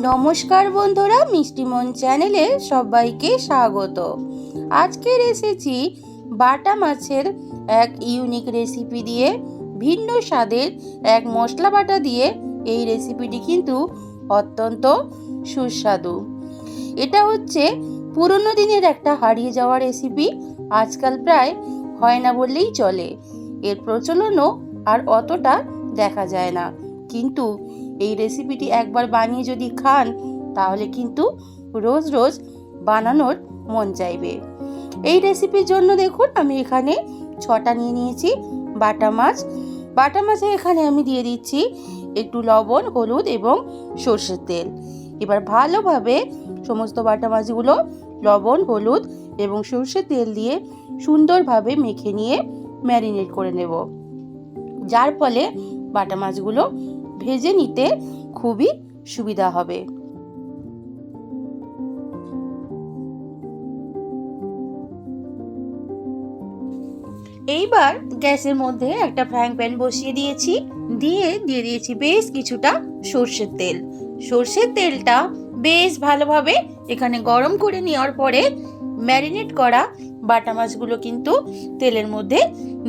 নমস্কার বন্ধুরা মিষ্টিমন চ্যানেলে সবাইকে স্বাগত। আজকের এসেছি বাটা মাছের এক ইউনিক রেসিপি দিয়ে, ভিন্ন স্বাদের এক মশলা বাটা দিয়ে এই রেসিপিটি কিন্তু অত্যন্ত সুস্বাদু। এটা হচ্ছে পুরনো দিনের একটা হারিয়ে যাওয়া রেসিপি আজকাল প্রায় হয় না বললেই চলে। এর প্রচলনও আর অতটা দেখা যায় না। কিন্তু এই রেসিপিটি একবার বানিয়ে যদি খান, তাহলে কিন্তু রোজ রোজ বানানোর মন চাইবে। এই রেসিপির জন্য দেখুন, আমি এখানে ছটা নিয়ে নিয়েছি বাটা মাছ। বাটা মাছে এখানে আমি দিয়ে দিচ্ছি একটু লবণ, হলুদ এবং সর্ষের তেল। এবার ভালোভাবে সমস্ত বাটা মাছগুলো লবণ, হলুদ এবং সর্ষের তেল দিয়ে সুন্দরভাবে মেখে নিয়ে ম্যারিনেট করে নেব। যার ফলে বাটা মাছগুলো ভেজে নিতে খুবই সুবিধা হবে। এইবার গ্যাসের মধ্যে একটা ফ্রাইং প্যান বসিয়ে দিয়েছি। দিয়ে দিয়ে দিয়েছি বেশ কিছুটা সর্ষের তেল। সর্ষের তেলটা বেশ ভালোভাবে এখানে গরম করে নেওয়ার পরে ম্যারিনেট করা বাটা মাছগুলো কিন্তু তেলের মধ্যে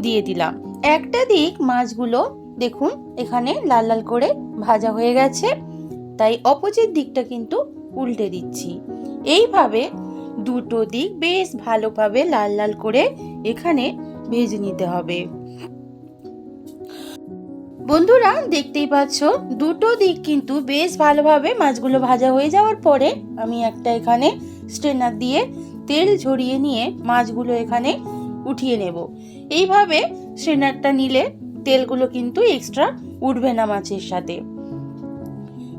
দিয়ে দিলাম। একটা দিক মাছগুলো দেখুন, এখানে লাল লাল করে ভাজা হয়ে গেছে। তাই অপোজিট দিকটা কিন্তু উল্টে দিচ্ছি। এইভাবে দুটো দিক বেশ ভালোভাবে লাল লাল করে এখানে ভেজে নিতে হবে। বন্ধুরা, দেখতেই পাচ্ছ, দুটো দিক কিন্তু বেশ ভালোভাবে মাছগুলো ভাজা হয়ে যাওয়ার পরে আমি একটা এখানে স্ট্রেনার দিয়ে তেল ঝরিয়ে নিয়ে মাছগুলো এখানে উঠিয়ে নেব। এইভাবে স্ট্রেনারটা নিলে তেলগুলো কিন্তু এক্সট্রা উঠবে না মাছের সাথে।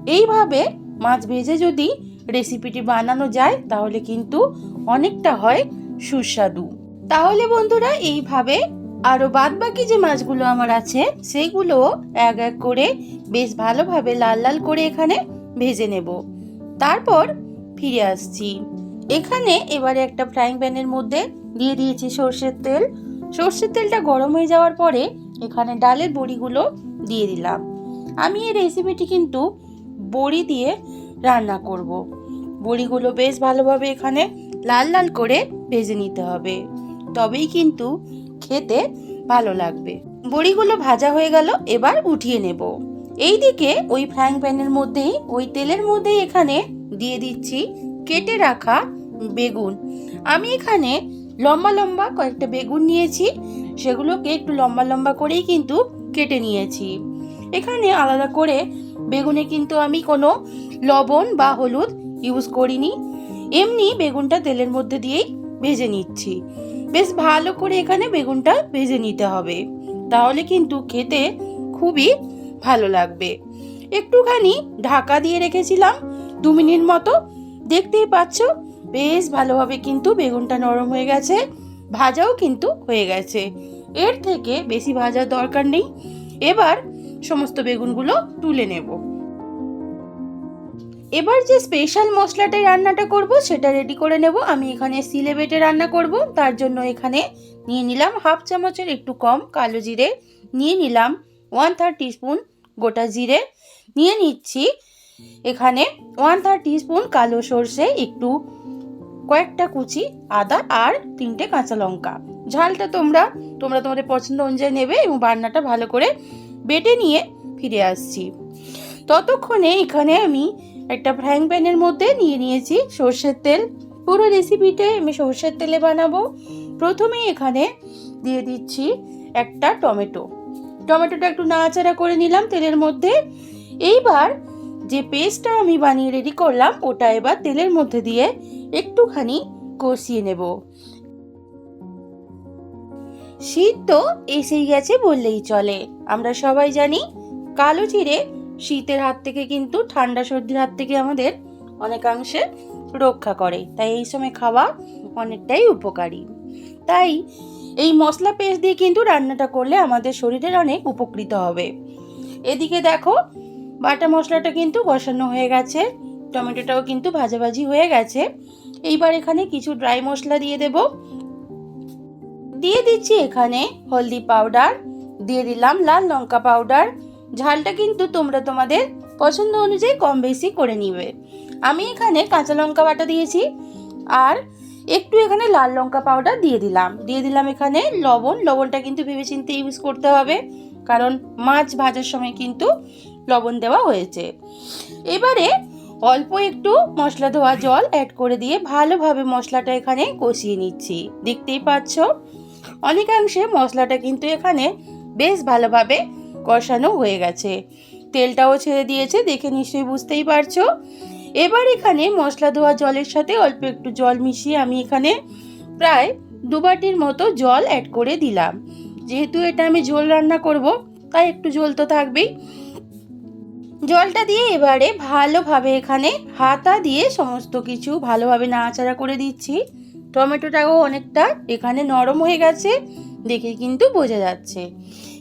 এইভাবে মাছ ভেজে যদি রেসিপিটি বানানো যায়, তাহলে কিন্তু অনেকটা হয় সুস্বাদু। তাহলে বন্ধুরা, এইভাবে আরও বাদ বাকি যে মাছগুলো আমার আছে সেইগুলো এক এক করে বেশ ভালোভাবে লাল লাল করে এখানে ভেজে নেব। তারপর ফিরে আসছি। এখানে এবারে একটা ফ্রাইং প্যানের মধ্যে দিয়ে দিয়েছি সর্ষের তেল। সর্ষের তেলটা গরম হয়ে যাওয়ার পরে এখানে ডালের বড়িগুলো দিয়ে দিলাম। আমি এই রেসিপিটি কিন্তু বড়ি দিয়ে রান্না করব। বড়িগুলো বেশ ভালোভাবে এখানে লাল লাল করে ভেজে নিতে হবে। তবেই কিন্তু খেতে ভালো লাগবে। বড়িগুলো ভাজা হয়ে গেল, এবার উঠিয়ে নেব। এইদিকে ওই ফ্রাইং প্যানের মধ্যেই, ওই তেলের মধ্যেই এখানে দিয়ে দিচ্ছি কেটে রাখা বেগুন। আমি এখানে লম্বা লম্বা কয়েকটা বেগুন নিয়েছি। সেগুলোকে একটু লম্বা লম্বা করেই কিন্তু কেটে নিয়েছি। এখানে আলাদা করে বেগুনে কিন্তু আমি কোনো লবণ বা হলুদ ইউজ করিনি। এমনি বেগুনটা তেলের মধ্যে দিয়েই ভেজে নিচ্ছি। বেশ ভালো করে এখানে বেগুনটা ভেজে নিতে হবে। তাহলে কিন্তু খেতে খুবই ভালো লাগবে। একটুখানি ঢাকা দিয়ে রেখেছিলাম দু মিনিট মতো। দেখতেই পাচ্ছ, বেশ ভালোভাবে কিন্তু বেগুনটা নরম হয়ে গেছে, ভাজাও কিন্তু হয়ে গেছে। এর থেকে বেশি ভাজার দরকার নেই। এবার সমস্ত বেগুনগুলো তুলে নেব। এবার যে স্পেশাল মশলাটা রান্নাটা করব, সেটা রেডি করে নেব। আমি এখানে সিলে বেটে রান্না করব। তার জন্য এখানে নিয়ে নিলাম হাফ চামচের একটু কম কালো জিরে। নিয়ে নিলাম ওয়ান থার্ড টিস্পুন গোটা জিরে। নিয়ে নিচ্ছি এখানে ওয়ান থার্ড টিস্পুন কালো সর্ষে, একটু কয়েকটা কুচি, আদা আর তিনটে কাঁচা লঙ্কা। ঝালটা তোমরা তোমরা তোমাদের পছন্দ অনুযায়ী নেবে এবং বান্নাটা ভালো করে বেটে নিয়ে ফিরে আসছি। ততক্ষণে এখানে আমি একটা ফ্রাইং প্যানের মধ্যে নিয়ে নিয়েছি সর্ষের তেল। পুরো রেসিপিতে আমি সর্ষের তেলে বানাবো। প্রথমেই এখানে দিয়ে দিচ্ছি একটা টমেটো। টমেটোটা একটু নাড়াচাড়া করে নিলাম তেলের মধ্যে। এইবার যে পেস্টটা আমি বানিয়ে রেডি করলাম, ওটা এবার তেলের মধ্যে দিয়ে একটুখানি কষিয়ে নেব। শীত তো এসেই গেছে বললেই চলে। আমরা সবাই জানি কালো জিরে শীতের হাত থেকে কিন্তু ঠান্ডা সর্দির হাত থেকে আমাদের অনেকাংশে রক্ষা করে। তাই এই সময় খাওয়া অনেকটাই উপকারী। তাই এই মশলা পেস্ট দিয়ে কিন্তু রান্নাটা করলে আমাদের শরীরের অনেক উপকৃত হবে। এদিকে দেখো বাটা মশলাটা কিন্তু বসানো হয়ে গেছে। টমেটোটাও কিন্তু ভাজাভাজি হয়ে গেছে। এইবার এখানে কিছু ড্রাই মশলা দিয়ে দেব। দিয়ে দিচ্ছি এখানে হলদি পাউডার, দিয়ে দিলাম লাল লঙ্কা পাউডার। ঝালটা কিন্তু তোমরা তোমাদের পছন্দ অনুযায়ী কম বেশি করে নিবে। আমি এখানে কাঁচা লঙ্কা বাটা দিয়েছি আর একটু এখানে লাল লঙ্কা পাউডার দিয়ে দিলাম। দিয়ে দিলাম এখানে লবণ। লবণটা কিন্তু ভেবেচিন্তে ইউজ করতে হবে, কারণ মাছ ভাজার সময় কিন্তু লবণ দেওয়া হয়েছে। এবারে অল্প একটু মশলা ধোয়া জল অ্যাড করে দিয়ে ভালোভাবে মশলাটা এখানে কষিয়ে নিচ্ছি। দেখতেই পাচ্ছ? অনেকাংশে মশলাটা কিন্তু এখানে বেশ ভালোভাবে কষানো হয়ে গেছে। তেলটাও ছেড়ে দিয়েছে, দেখে নিশ্চয়ই বুঝতেই পারছ? এবার এখানে মশলা ধোয়া জলের সাথে অল্প একটু জল মিশিয়ে আমি এখানে প্রায় দু বাটির মতো জল অ্যাড করে দিলাম। যেহেতু এটা আমি ঝোল রান্না করব, তাই একটু জল তো থাকবেই। জলটা দিয়ে এবারে ভালোভাবে এখানে হাতা দিয়ে সমস্ত কিছু ভালোভাবে নাড়াচাড়া করে দিচ্ছি। টমেটোটাও অনেকটা এখানে নরম হয়ে গেছে, দেখে কিন্তু বোঝা যাচ্ছে।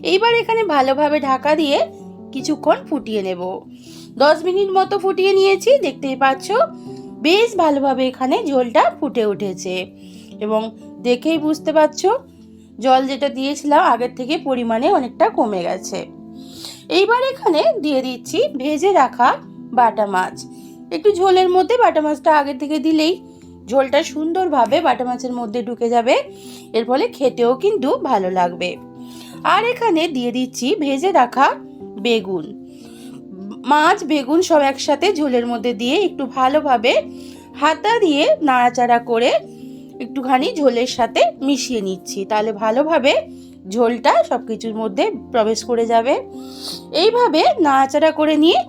এইবার এখানে ভালোভাবে ঢাকা দিয়ে কিছুক্ষণ ফুটিয়ে নেব। দশ মিনিট মতো ফুটিয়ে নিয়েছি, দেখতেই পাচ্ছ? বেশ ভালোভাবে এখানে জলটা ফুটে উঠেছে। এবং দেখেই বুঝতে পারছ, জল যেটা দিয়েছিলাম আগের থেকে পরিমাণে অনেকটা কমে গেছে। এইবার এখানে দিয়ে দিচ্ছি ভেজে রাখা বাটা মাছ। একটু ঝোলের মধ্যে বাটা মাছটা আগে থেকে দিলেই ঝোলটা সুন্দরভাবে বাটা মাছের মধ্যে ঢুকে যাবে, এর ফলে খেতেও কিন্তু ভালো লাগবে। আর এখানে দিয়ে দিচ্ছি ভেজে রাখা বেগুন। মাছ, বেগুন সব একসাথে ঝোলের মধ্যে দিয়ে একটু ভালোভাবে হাতা দিয়ে নাড়াচাড়া করে একটুখানি ঝোলের সাথে মিশিয়ে নিচ্ছি। তাহলে ভালোভাবে ঝোলটা সব কিছুর মধ্যে প্রবেশ করে যাবে। এইভাবে নাড়াচাড়া করে নিয়ে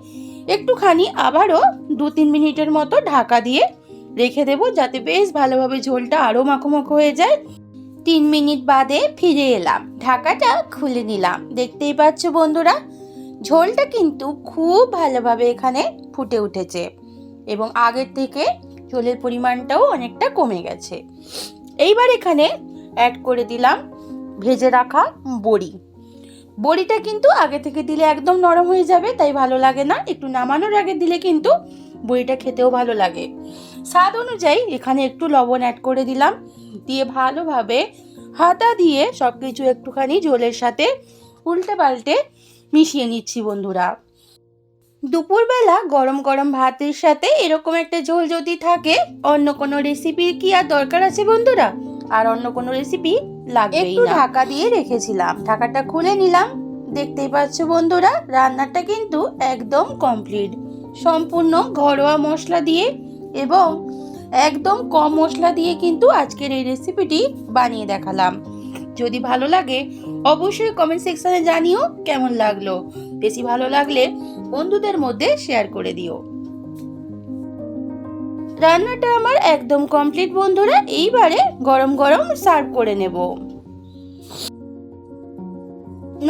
একটুখানি আবারও দু তিন মিনিটের মতো ঢাকা দিয়ে রেখে দেবো যাতে বেশ ভালোভাবে ঝোলটা আরও মাখো মাখো হয়ে যায়। তিন মিনিট বাদে ফিরে এলাম। ঢাকাটা খুলে নিলাম। দেখতেই পাচ্ছ বন্ধুরা, ঝোলটা কিন্তু খুব ভালোভাবে এখানে ফুটে উঠেছে এবং আগের থেকে ঝোলের পরিমাণটাও অনেকটা কমে গেছে। এইবার এখানে অ্যাড করে দিলাম ভেজে রাখা বড়ি। বড়িটা কিন্তু আগে থেকে দিলে একদম নরম হয়ে যাবে, তাই ভালো লাগে না। একটু নামানোর আগে দিলে কিন্তু বড়িটা খেতেও ভালো লাগে। স্বাদ অনুযায়ী এখানে একটু লবণ অ্যাড করে দিলাম। দিয়ে ভালোভাবে হাতা দিয়ে সব কিছু একটুখানি ঝোলের সাথে উল্টে পাল্টে মিশিয়ে নিচ্ছি বন্ধুরা। দুপুরবেলা গরম গরম ভাতের সাথে এরকম একটা ঝোল যদি থাকে, অন্য কোনো রেসিপির কি আর দরকার আছে বন্ধুরা? আর অন্য কোনো রেসিপি লাগবে একটু ঢাকা দিয়ে রেখেছিলাম। ঢাকাটা খুলে নিলাম। দেখতেই পাচ্ছ বন্ধুরা রান্নাটা কিন্তু একদম কমপ্লিট সম্পূর্ণ ঘরোয়া মশলা দিয়ে এবং একদম কম মশলা দিয়ে কিন্তু আজকের এই রেসিপিটি বানিয়ে দেখালাম। যদি ভালো লাগে অবশ্যই কমেন্ট সেকশনে জানিও কেমন লাগল। বেশি ভালো লাগলে বন্ধুদের মধ্যে শেয়ার করে দিও। রান্নাটা আমার একদম কমপ্লিট বন্ধুরা। এইবারে গরম গরম সার্ভ করে নেব।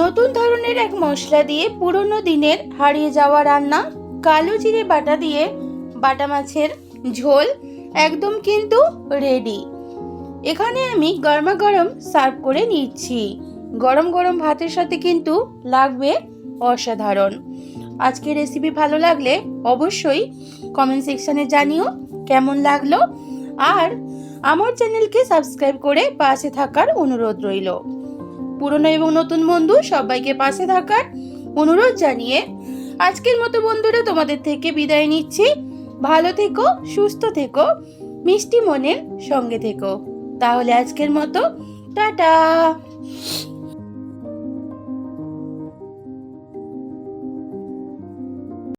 নতুন ধরনের এক মশলা দিয়ে পুরনো দিনের হারিয়ে যাওয়া রান্না, কালো জিরে বাটা দিয়ে বাটা মাছের ঝোল একদম কিন্তু রেডি এখানে আমি গরমা গরম সার্ভ করে নিচ্ছি। গরম গরম ভাতের সাথে কিন্তু লাগবে অসাধারণ। আজকের রেসিপি ভালো লাগলে অবশ্যই কমেন্ট সেকশানে জানিও। কেমন লাগল? আর আমার চ্যানেলকে সাবস্ক্রাইব করে পাশে থাকার অনুরোধ রইল। পুরনো এবং নতুন বন্ধু সবাইকে পাশে থাকার অনুরোধ জানিয়ে আজকের মতো বন্ধুরা তোমাদের থেকে বিদায় নিচ্ছি। ভালো থেকো, সুস্থ থেকো, মিষ্টি মনের সঙ্গে থেকো। তাহলে আজকের মতো, টাটা।